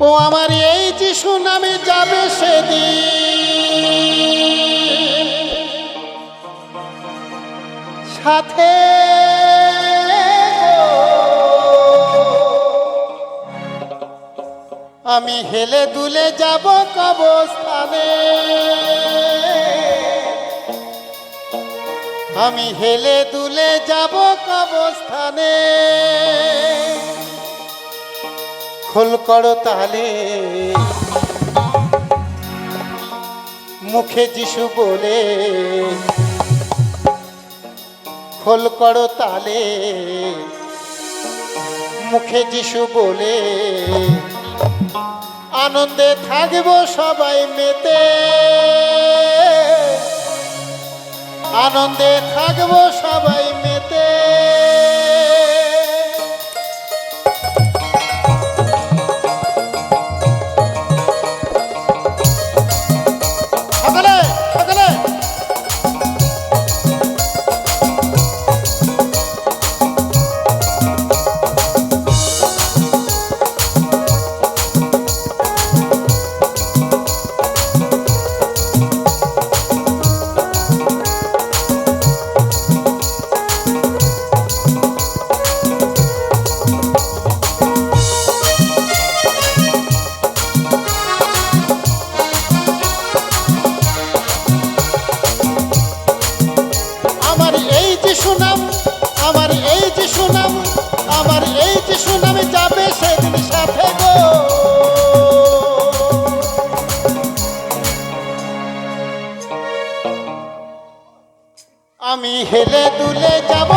ও আমার এই যিশু নামে যাবে সেদিন। সাথে আমি হেলে দুলে যাব কবস্থানে। আমি হেলে দুলে যাব কবস্থানে। খোল করো তাহলে মুখে যিশু বলে, খোল করো তালে। মুখে যিশু বলে, আনন্দে থাকব সবাই মেতে। আনন্দে থাকব আমি হেলে দুলে যাব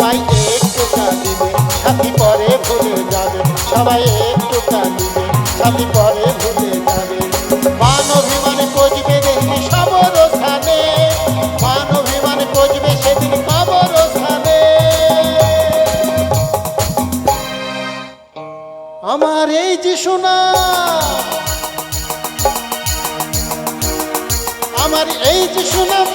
সবাই একটু কাঁদিবে, সাথী পরে ভুলে যাবে। সবাই একটু কাঁদিবে, সাথী পরে ভুলে যাবে। মান অভিমানে কজবে দেখবি সবর স্থানে মান অভিমানে কজবে সেদিন কবর স্থানে আমার এই যে শোনা আমার এই যে সুনাম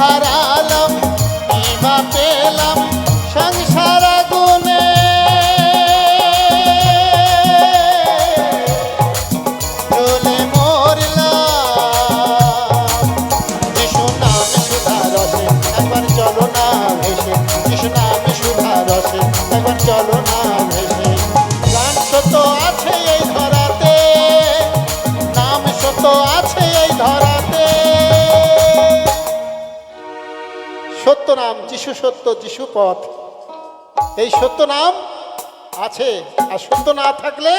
হারা যিশু সত্য, যিশু পথ। এই সত্য নাম আছে। আর সত্য না থাকলে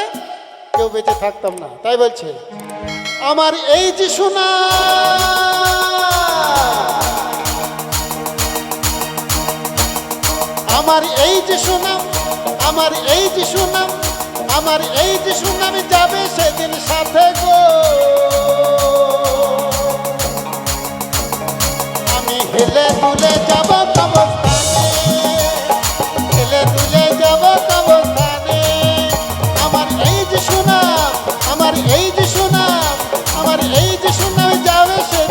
কেউ বেঁচে থাকতাম না। তাই বলছে, আমার এই যিশু না আমার এই যিশু নাম আমার এই যিশু নাম আমার এই যিশু নাম যাবে সেদিন সাথে গো। আমি হেলে দুলে যাব Hey,